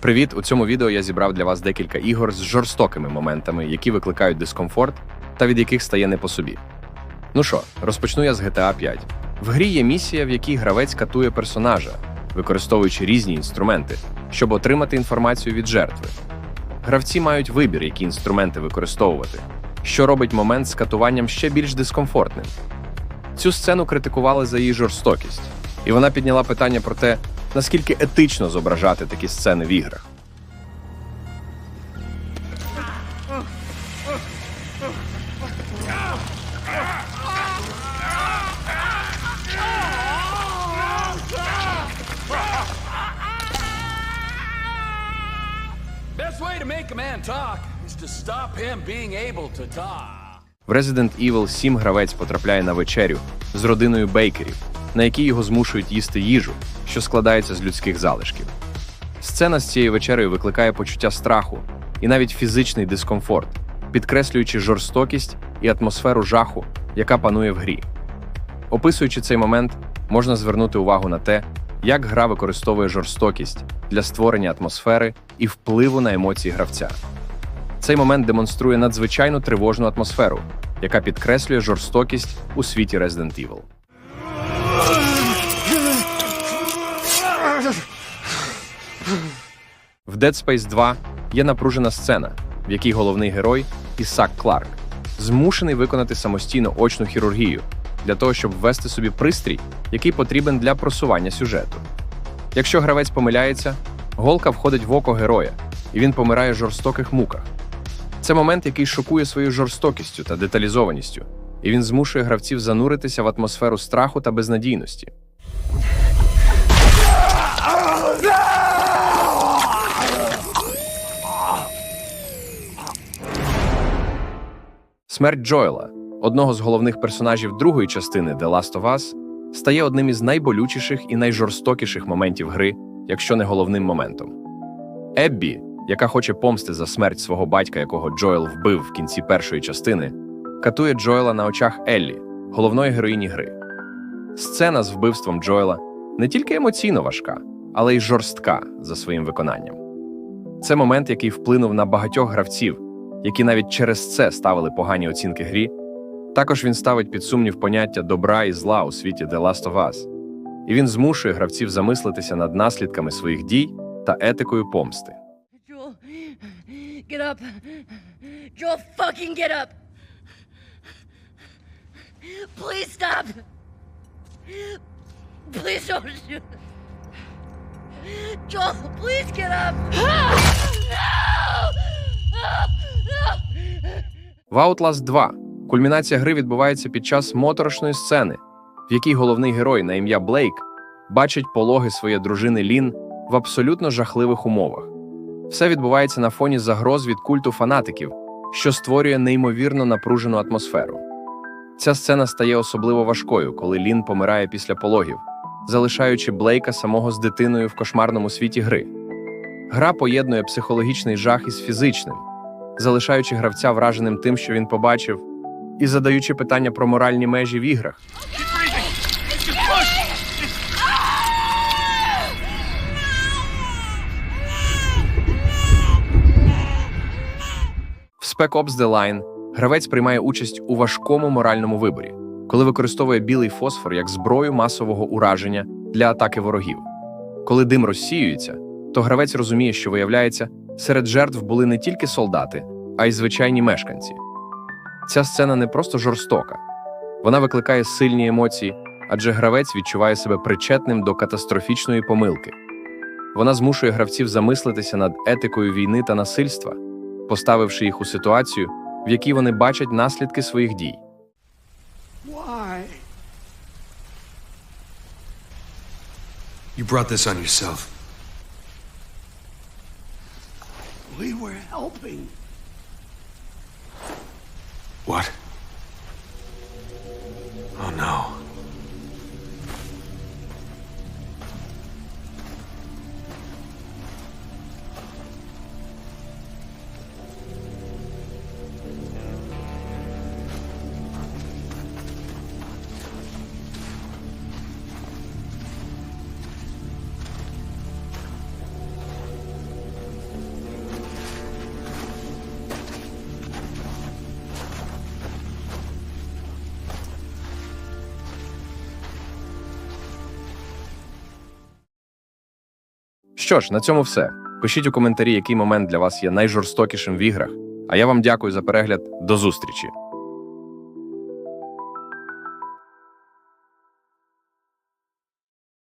Привіт! У цьому відео я зібрав для вас декілька ігор з жорстокими моментами, які викликають дискомфорт та від яких стає не по собі. Ну що, розпочну я з GTA 5. В грі є місія, в якій гравець катує персонажа, використовуючи різні інструменти, щоб отримати інформацію від жертви. Гравці мають вибір, які інструменти використовувати, що робить момент з катуванням ще більш дискомфортним. Цю сцену критикували за її жорстокість, і вона підняла питання про те, наскільки етично зображати такі сцени в іграх. В Resident Evil 7 гравець потрапляє на вечерю з родиною бейкерів, на якій його змушують їсти їжу, що складається з людських залишків. Сцена з цією вечерею викликає почуття страху і навіть фізичний дискомфорт, підкреслюючи жорстокість і атмосферу жаху, яка панує в грі. Описуючи цей момент, можна звернути увагу на те, як гра використовує жорстокість для створення атмосфери і впливу на емоції гравця. Цей момент демонструє надзвичайно тривожну атмосферу, яка підкреслює жорстокість у світі Resident Evil. В Dead Space 2 є напружена сцена, в якій головний герой Ісак Кларк змушений виконати самостійно очну хірургію для того, щоб ввести собі пристрій, який потрібен для просування сюжету. Якщо гравець помиляється, голка входить в око героя, і він помирає в жорстоких муках. Це момент, який шокує своєю жорстокістю та деталізованістю, і він змушує гравців зануритися в атмосферу страху та безнадійності. Смерть Джоела, одного з головних персонажів другої частини The Last of Us, стає одним із найболючіших і найжорстокіших моментів гри, якщо не головним моментом. Еббі, яка хоче помсти за смерть свого батька, якого Джоел вбив в кінці першої частини, катує Джоела на очах Еллі, головної героїні гри. Сцена з вбивством Джоела не тільки емоційно важка, але й жорстка за своїм виконанням. Це момент, який вплинув на багатьох гравців, які навіть через це ставили погані оцінки грі. Також він ставить під сумнів поняття добра і зла у світі The Last of Us, і він змушує гравців замислитися над наслідками своїх дій та етикою помсти. Get up. Joel, fucking get up. Please stop. Please don't shoot. Joel, please get up. В Outlast 2 кульмінація гри відбувається під час моторошної сцени, в якій головний герой на ім'я Блейк бачить пологи своєї дружини Лін в абсолютно жахливих умовах. Все відбувається на фоні загроз від культу фанатиків, що створює неймовірно напружену атмосферу. Ця сцена стає особливо важкою, коли Лін помирає після пологів, залишаючи Блейка самого з дитиною в кошмарному світі гри. Гра поєднує психологічний жах із фізичним, залишаючи гравця враженим тим, що він побачив, і задаючи питання про моральні межі в іграх. В Spec Ops The Line гравець приймає участь у важкому моральному виборі, коли використовує білий фосфор як зброю масового ураження для атаки ворогів. Коли дим розсіюється, то гравець розуміє, що виявляється, серед жертв були не тільки солдати, а й звичайні мешканці. Ця сцена не просто жорстока, вона викликає сильні емоції, адже гравець відчуває себе причетним до катастрофічної помилки. Вона змушує гравців замислитися над етикою війни та насильства, поставивши їх у ситуацію, в якій вони бачать наслідки своїх дій. Why? You brought this on yourself. Helping. What? Що ж, на цьому все. Пишіть у коментарі, який момент для вас є найжорстокішим в іграх. А я вам дякую за перегляд. До зустрічі!